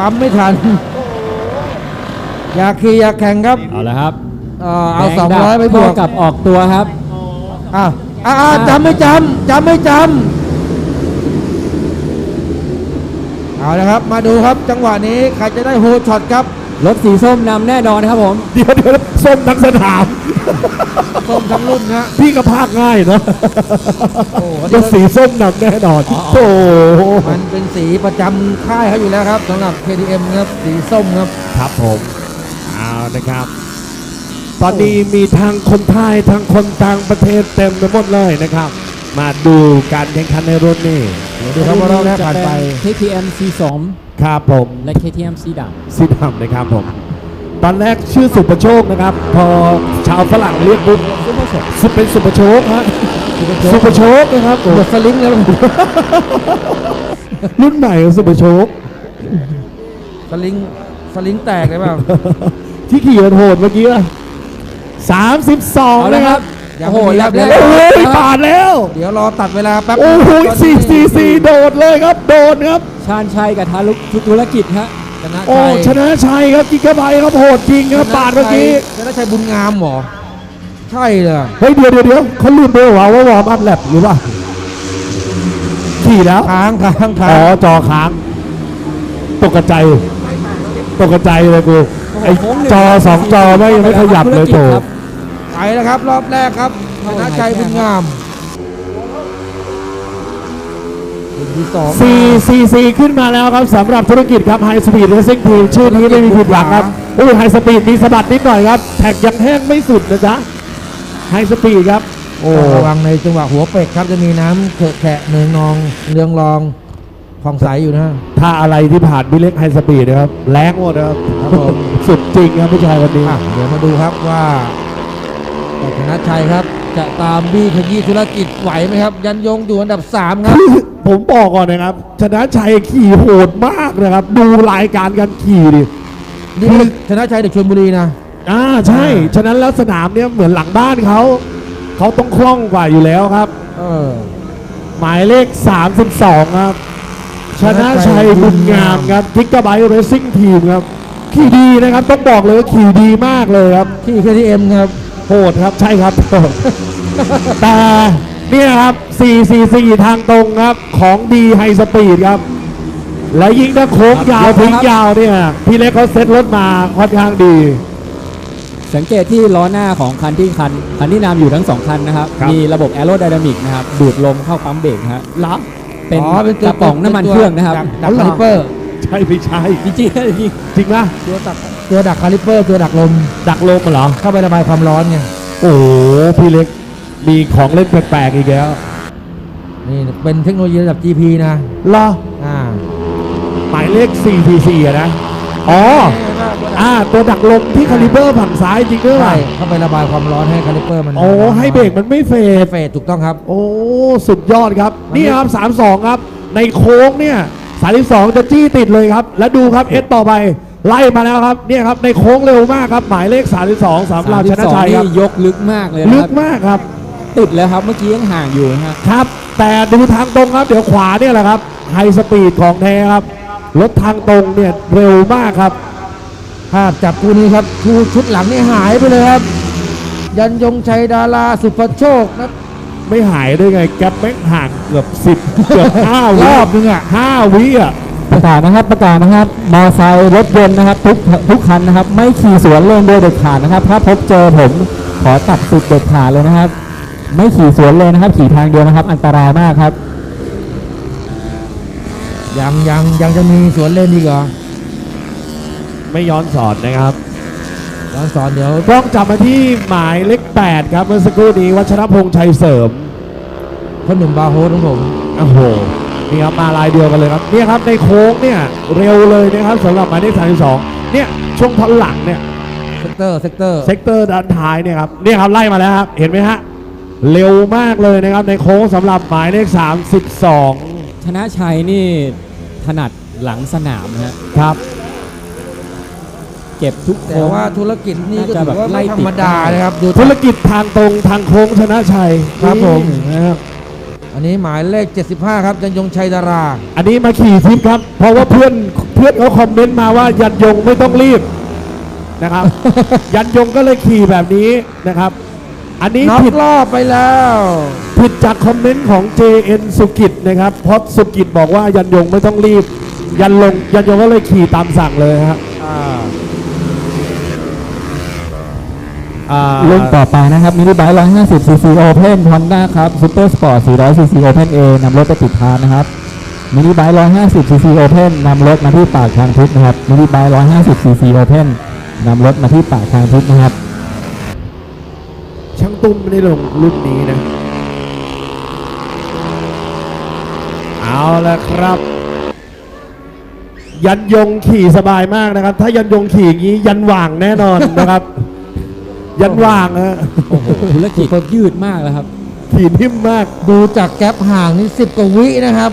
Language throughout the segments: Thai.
ปั๊มไม่ทัน อยากขี่อยากแข่งครับเอาละครับเอ่อเอาแดสองดัร้อยไปบวกเท่ากับออกตัวครับอะอะอะจำไม่จำจำไม่จำเอาละครับ มาดูครับจังหวะนี้ใครจะได้โฮช็อตครับ รถสีส้มนำแน่นอนครับผมเดี๋ยวเดี๋ยวส้มทั้งสนาม ส้มทั้งรุ่นนะ พี่ก็พากง่ายเนาะโอ้โหก็สีส้มนำแน่นอนโอ้โหมันเป็นสีประจำค่ายเขาอยู่แล้วครับสำหรับ KTM ครับสีส้มครับ ครับผมเอานะครับ ตอนนี้มีทางคนไทยทางคนต่างประเทศเต็มไปหมดเลยนะครับ มาดูการแข่งขันในรถนี่ เดี๋ยวดูครับว่ารอบแรกผ่านไป จะเป็น KTM C2 ครับผมและ KTM C ดสีดำนะครับผม ตอนแรกชื่อสุประโชคนะครับ พอชาวฝรั่งเรียกปุ๊บสุเป็นสุประโชคฮะสุประโชคนะครับผมหมดสลิงแล้วรุ่นใหม่ของสุประโชค สลิงสลิงแตกเลยเปล่า ที่ขี่โหดเมื่อกี้สามสิบสองำเอาละนะคครัรับบ ยังโอ้โหไม่มีแล้แล้ววโอ้ยปาดแล้วเดี๋ยวรอตัดเวลาแป๊บโอ้โหตนสี่นี้สี่สี่โดดเลยครับ โดดครับชาญชัยกับทารุธุรกิจฮะชนะโอ้ชชัยนะชัยครับกิกะไบต์ครับโหดจริงครับปาดเมื่อกี้ชนะชัยบุญงามเหรอ ใช่เลย เฮ้ยเดี๋ยวเดี๋ยวเดี๋ยวเขาลืมไปว่าว่าวอร์มอัพแลบหรือเปล่าขี่แล้วค้างค้างค้าอ๋องจอค้างตกใจตกใจเลยกูไอโค้งหนึ่งจอสองจอไม่ยังไม่ขยับเลยโถครับ ไปแล้วครับ รอบแรกครับชนะชัยบุญงามคนที่สองสี่สี่สี่ขึ้นมาแล้วครับสำหรับธุรกิจครับไฮสปีดเรซิ่งทีมชื่อนี้ไม่มีผิดหวังครับโอ้ไฮสปีดมีสะบัดนิดหน่อยครับแท็กยังแห้งไม่สุดนะจ๊ะไฮสปีดครับโอ้ต้องระวังในจังหวะหัวเป็ดครับจะมีน้ำเขอะแขะเนืองนองเรืองรองผ่องใสอยู่นะถ้าอะไรที่ผ่านบิเล็กไฮสปีดนะครับแรงหมดนะครับครับผมสุดจริงครับผู้ชายคนนี้อะเดี๋ยวมาดูครับว่า ชนะชัยครับ จะตามบี้ขยี้ธุรกิจไหวไหมครับ ยันยงอยู่อันดับ 3 ครับ ผมบอกก่อนนะครับ ชนะชัยขี่โหดมากนะครับ ดูรายการการขี่ดินี่คือชนะชัยเด็กชลบุรีนะอ่าใช่อ่าฉะนั้นแล้วสนามเนี่ยเหมือนหลังบ้านเขาเขาต้องคล่องกว่าอยู่แล้วครับเออหมายเลข 32 ครับ ชนะชัยบุญงามครับทิกเกอร์ไบเรซิ่งทีมครับขี่ดีนะครับ ต้องบอกเลยว่าขี่ดีมากเลยครับที่ KTM ครับ โหดครับใช่ครับแต่เนี่ยครับ 444 ทางตรงครับ ของดีไฮสปีดครับ และยิ่งถ้าโค้งยาวครับทิ้งยาวเนี่ยพี่เล็กเขาเซ็ตรถมาค่อนข้างดี สังเกตที่ล้อหน้าของคันที่คันคันที่นำอยู่ทั้งสองคันนะครับ ครับ มีระบบแอโรไดนามิกนะครับ ดูดลมเข้าปั๊มเบรกนะฮะเหรอเป็นอ๋อเป็นตัวกระป๋องน้ำมันเครื่องนะครับ ดักดักคาลิเปอร์ ใช่ไม่ใช่ จริงๆจริงจริงปะตัวดัก ตัวดักคาลิเปอร์ตัวดักลม ดักลมเหรอ เข้าไประบายความร้อนไงโอ้โหพี่เล็กมีของเล่นแปลกๆอีกแล้วนี่เป็นเทคโนโลยีระดับ GP นะเหรออ่าหมายเลข 444อะนะ อ๋อ อ่า ตัวดักลมที่คาลิเบอร์ฝั่งซ้ายจริงด้วยใช่ป่ะเข้าไประบายความร้อนให้คาลิเปอร์มันโอ้ให้เบรกมันไม่เฟดเฟดถูกต้องครับ โอ้ สุดยอดครับมันไม่นี่ครับ 32 ครับ ในโค้งเนี่ย 32 จะจี้ติดเลยครับ แล้วดูครับเอสต่อไป ไล่มาแล้วครับเนี่ยครับในโค้งเร็วมากครับ หมายเลข 32สำหรับชนะชัยนี่ครับยกลึกมากเลยนะลึคกรับมากครับ ติดแล้วครับเมื่อกี้ยังห่างอยู่นะฮะครับ แต่ดูทางตรงครับ เดี๋ยวขวาเนี่ยแหละครับไฮสปีดของแท้ครับรถทางตรงเนี่ยเร็วมากครับภาพจับคู่นี้ครับคู่ชุดหลังนี่หายไปเลยครับ ยันยงชัยดาราสุภโชคนะไม่หายได้ไงแก๊ปแม่งห่างเกือบสิบเกือบห้ารวิอบนึงอะห้าวิอะ ประกาศนะครับประกาศนะครับมอไซค์รถยนต์นะครับทุกทุกคันนะครับ ไม่ขี่สวนเลนโดยเด็ดขาดนะครับ ถ้าพบเจอผมขอตัดสิทธิ์เด็ดขาดเลยนะครับ ไม่ขี่สวนเลนนะครับ ขี่ทางเดียวนะครับ อันตรายมากครับ ยังยังยังจะมีสวนเล่นอีกเหรอไม่ย้อนสอนนะครับตอนสอนเดี๋ยวกล้องจับมาที่หมายเลข8ครับเมื่อสักครู่นี้วัชรพงษ์ชัยเสริมพ่อหนุ่มบาร์โฮสของผมโอ้โห นี่ครับมาลายเดียวกันเลยครับเนี่ยครับในโค้งเนี่ยเร็วเลยนะครับสำหรับหมายเลข32เนี่ยช่วงท่อนหลังเนี่ยเซกเตอร์เซกเตอร์เซกเตอร์ด้านท้ายเนี่ยครับเนี่ยครับไล่มาแล้วครับเห็นไหมฮะเร็วมากเลยนะครับในโค้งสำหรับหมายเลข32 ชนะชัยนี่ถนัดหลังสนามนะฮะครับ เก็บทุกแต่โค้งว่าธุรกิจนี่ก็น่าจะถือว่าแบบไล่ไม่ธรติดรมดานะครับดูธุรกิจทางตรงทางโค้งชนะชัยครับผมนี่นะครับ อันนี้หมายเลข 75 ครับยันยงชัยดารา อันนี้มาขี่ทิปครับ เพราะว่าเพื่อนเพื่อนเขาคอมเมนต์มาว่ายันยงไม่ต้องรีบนะครับ ยันยงก็เลยขี่แบบนี้นะครับ อันนี้น็อกผิดรอบไปแล้ว ผิดจากคอมเมนต์ของ JN สุกิจนะครับเพราะสุกิจบอกว่ายันยงไม่ต้องรีบ ยันลงยันยงก็เลยขี่ตามสั่งเลยครับอ่า อ่า รุ่นต่อไปนะครับมินิไบค์150 cc Open Honda ครับ Super Sport 400 cc Open A นำรถไปติดทานนะครับมินิไบค์150 cc Open นำรถมาที่ปากทางทิศนะครับมินิไบค์150 cc Open นำรถมาที่ปากทางทิศนะครับ ช่างตุ้มไม่ได้ลงรุ่นนี้นะ เอาละครับ ยันยงขี่สบายมากนะครับ ถ้ายันยงขี่อย่างนี้ยันหว่างแน่นอนนะครับ ยันหว่างฮะโอ้โหธุรกิจยืดมากแล้วครับ ขี่นิ่มมาก ดูจากแก๊ปห่างนี่สิบกว่าวินะครับ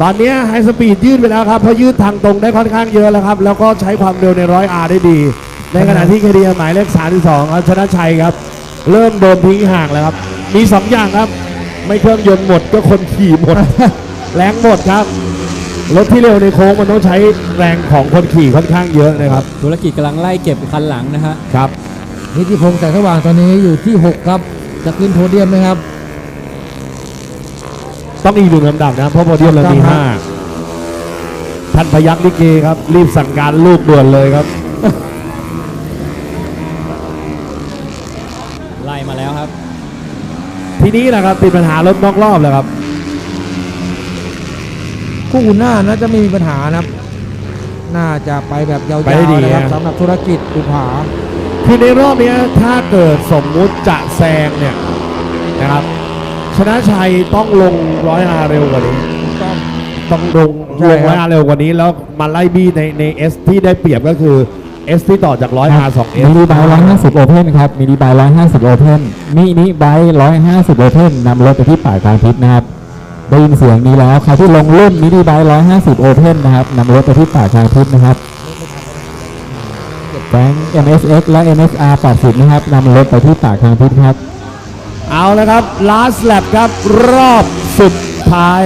ตอนนี้ไฮสปีดยืดไปแล้วครับเพราะยืดทางตรงได้ค่อนข้างเยอะแล้วครับ แล้วก็ใช้ความเร็วในร้อยอาได้ดี ในขณะที่เคดีหมายเลข32ครับชนะชัยครับ เริ่มโดนทิ้งห่างแล้วครับ มี2อย่างครับ ไม่เครื่องยนต์หมดก็คนขี่หมด แรงหมดครับรถที่เร็วในโค้งมันต้องใช้แรงของคนขี่ค่อนข้างเยอะนะครับ ธุรกิจกำลังไล่เก็บคันหลังนะฮะครับ นิติพงษ์แสงสว่างตอนนี้อยู่ที่ 6 ครับ จะขึ้นโพเดียมไหมครับ ต้องอีกหนึ่งลำดับนะเพราะโพเดียมเรามีครับห้าท่านพยักลิเกครับ รีบสั่งการลูกด่วนเลยครับ ไล่มาแล้วครับ ทีนี้นะครับติดปัญหารถนอกรอบแล้วครับ คู่หน้าน่าจะไม่มีปัญหานะครับ น่าจะไปแบบยาวไปได้ดีๆนะครับนะสำหรับธุรกิจอุผา คือในรอบเนี้ยถ้าเกิดสมมุติจะแซงเนี่ยนะครับ ชนะชัยต้องลงร้อยอาเร็วกว่านี้ ต้องต้องลงใช่ลงครับ ร้อยอาเร็วกว่านี้แล้วมาไล่บี้ในในเอสที่ได้เปรียบก็คือเอสที่ต่อจากร้อยอาสองเอสมินิไบค์150 Open ครับมินิไบค์150 Open มินิไบค์150 Open นำรถไปที่ปากทางทิศนะครับได้ยินเสียงนี้แล้วใครที่ลงรุ่นมินิไบค์150 Open นะครับนำรถไปที่ปากทางทิศนะครับ แบงค์ MSX และ MSR 80นะครับนำรถไปที่ปากทางทิศครับ เอาละครับ last lap ครับ รอบสุดท้าย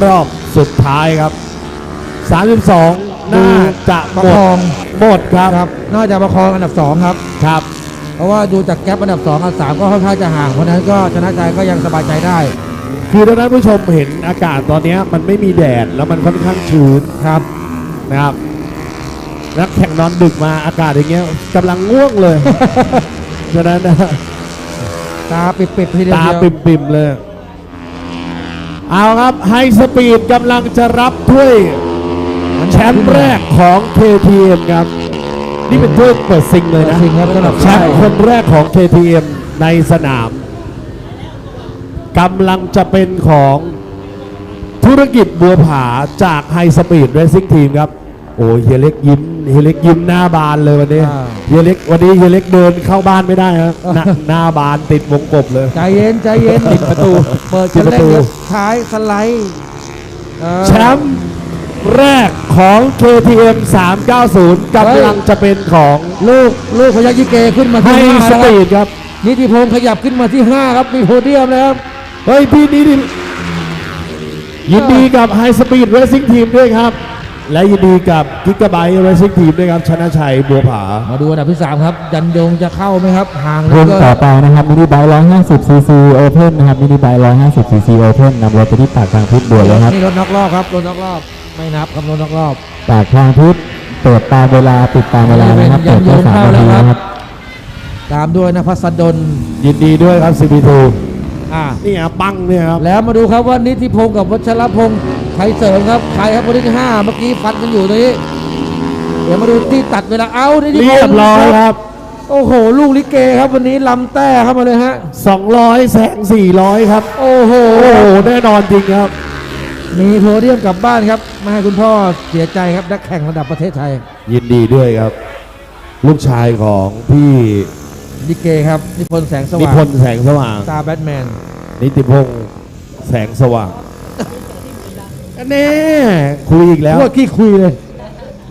รอบสุดท้ายครับ 32 น่าจะหประมคดองหมดครับครับ น่าจะประคองอันดับ 2 ครับ ครับ เพราะว่าดูจากแก๊ปอันดับ2อันดับ3ก็ค่อนข้างจะห่าง เพราะฉะนั้นก็ชนะใจก็ยังสบายใจได้ คือถ้าท่านผู้ชมเห็นอากาศตอนเนี้ยมันไม่มีแดดแล้วมันค่อนข้างชื้นครับนะครับ นักแข่งนอนดึกมาอากาศอย่างเงี้ยกำลังง่วงเลย ฉะนั้นนะตาปิดๆทีเดียวตาปิ่มๆเลย เอาครับไฮสปีดกำลังจะรับถ้วยแชมป์แรกของ KTM ครับ นี่เป็นถ้วยเปิดซิงเลยนะสิ่งครับสำหรับแชมป์คนแรกของ KTM ในสนามกำลังจะเป็นของธุรกิจบัวผาจากไฮสปีดเรซิ่งทีมครับ โอ้ยเฮียเล็กยิ้มเฮียเล็กยิ้มหน้าบานเลยวันนี้อ่า เฮียเล็กวันนี้เฮียเล็กเดินเข้าบ้านไม่ได้ครับหน้าหน้าบานติดวงกบเลย ใจเย็นใจเย็นปิดประตู เปิดปิคัดนประเร่งตูเดี๋ยวท้ายสไลด์เออแชมป์แรกของ KTM 390กำลังจะเป็นของลูกลูกพยัคฆ์ยิเกขึ้นมาไฮที่ห้าสแล้วคปีรับดครับ นิติพงศ์ขยับขึ้นมาที่ 5 ครับ มีโพเดียมแล้วครับ เฮ้ยพี่นี่ดิยินดีกับไฮสปีดเรซิ่งทีมด้วยครับ และยินดีกับกิก a ไบ e ์เรซิ่งทีมด้วยครับชนะชัยบัวผา มาดูอันดับที่ 3 ครับ ยันยงจะเข้าไหมครับ ห่างเหลรุ่ยนก็ต่อไปนะครับมินิไบค์150 cc Open นะครับมินิไบค์150 cc Open นำรถไปที่ปากทางทิศด่วนเลยครับ นี่รถนอกรอบครับรถนอกรอบ ไม่นับครับรถนอกรอบ ปากทางทิศเปิดตามเวลาปิดตามเวลานะครับยัเปิงดแค่โยนสามเข้านาแล้ทีวครับนะครับ ตามด้วยนภัสดลยินดีด้วยครับ CP2 อ่า นี่อะปังเนี่ยครับ แล้วมาดูครับว่านิติพงศ์กับวัชรพงศ์ ใครเสริมครับ ใครครับคนที่ห้าเมื่อกี้ฟันกันอยู่ตรงนี้ เดี๋ยวมาดูที่ตัดเวลาเอานิติพงศ์เรียบร้อยครับ โอ้โห ลูกลิเกครับวันนี้ลำแต้เข้ามาเลยฮะ200แสง400ครับ โอ้โห โอ้โห แน่นอนจริงครับ มีโพเดียมกลับบ้านครับไม่ให้คุณพ่อเสียใจครับนักแข่งระดับประเทศไทย ยินดีด้วยครับ ลูกชายของพี่ลิเกครับนิพนธ์แสงสนิว่างพนธ์แสงสว่างตาร์แบทแมนนิติพงศ์แสงสว่าง อันนี้คุยอีกแล้ว พวกขี้คุยเลย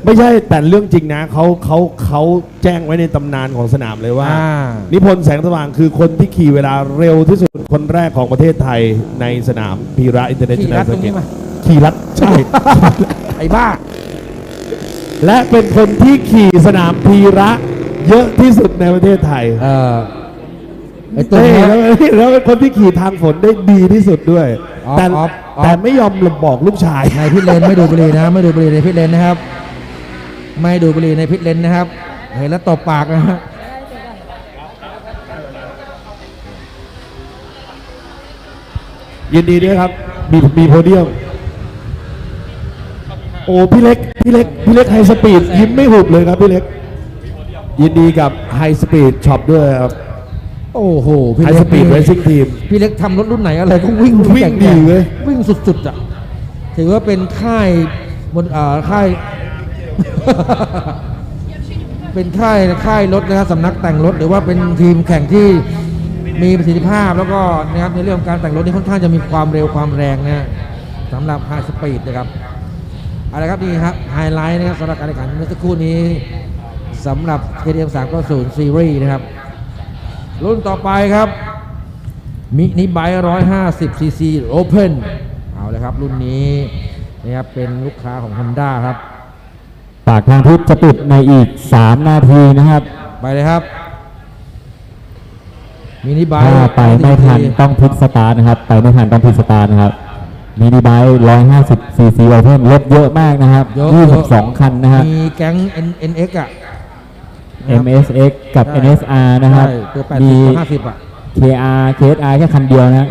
ไม่ใช่แต่เรื่องจริงนะเขาเขาเขาแจ้งไว้ในตำนานของสนามเลยว่า อ่า นิพนธ์แสงสว่างคือคนที่ขี่เวลาเร็วที่สุดคนแรกของประเทศไทยในสนามพีระอินเตอร์เนชั่นขี่แนรัลดตรงนี้มา ขี่รัดใช่ ไอ้บ้า และเป็นคนที่ขี่สนามพีระเยอะที่สุดในประเทศไทยเออไอ้ตัวเต้เนี้ยแล้วแล้วเป็นคนที่ขี่ทางฝนได้ดีที่สุดด้วย ออฟแต่ออฟออฟ แต่ไม่ยอมบอกลูกชายในพิษเลนไม่ดูดบุหรี่นะไม่ดูดบุหรี่ในพิษเลนนะครับ ไม่ดูดบุหรี่ในพิษเลนนะครับ เห็นแล้วตบปากนะฮะยินดีด้วยครับ มีมีโพเดียม โอ้พี่เล็กพี่เล็กพี่เล็กไฮสปีดยิ้มไม่หุบเลยครับพี่เล็ก ยินดีกับไฮสปีดช็อปด้วยครับ โอ้โหพี่ไฮเล็สกปีดนี่เรซิ่งทีม พี่เล็กทำรถรุ่นไหนอะไรก็วิ่งวิ่งแข่ดีเว้ย วิ่งสุดๆอะถือว่าเป็นค่ายบนเอ่อค่าย เป็นค่ายค่ายรถนะครับสำนักแต่งรถ หรือว่าเป็นทีมแข่งที่มีประสิทธิภาพแล้วก็นะครับในเรื่องของการแต่งรถนี่ค่อนข้างจะมีความเร็วความแรงนะสำหรับไฮสปีดนะครับเอาละครับนี่ครับไฮไลท์นะครับสำหรับการแข่งขันเมื่อสักครู่นี้สำหรับ KTM 390 Series นะครับ รุ่นต่อไปครับ มินิไบค์150ซีซีโอเพนเอาเลยครับ รุ่นนี้นะครับเป็นลูกค้าของ Honda ครับ ปากทางทิศจะปิดในอีก 3 นาทีนะครับ ไปเลยครับ มินิไบค์ถ้าไปไม่ทันต้องพลิกสตาร์ทนะครับ ไปไม่ทันต้องพลิกสตาร์ทนะครับมินิไบค์150ซีซีโอเพนลดเยอะมากนะครับเยอะ22 คันนะครับ มีแก๊ง N- NX อะ MSX กับใช่ NSR นะครับ ใช่ตัวมี80ตัว50อะ KR KSR แค่คันเดียวนะ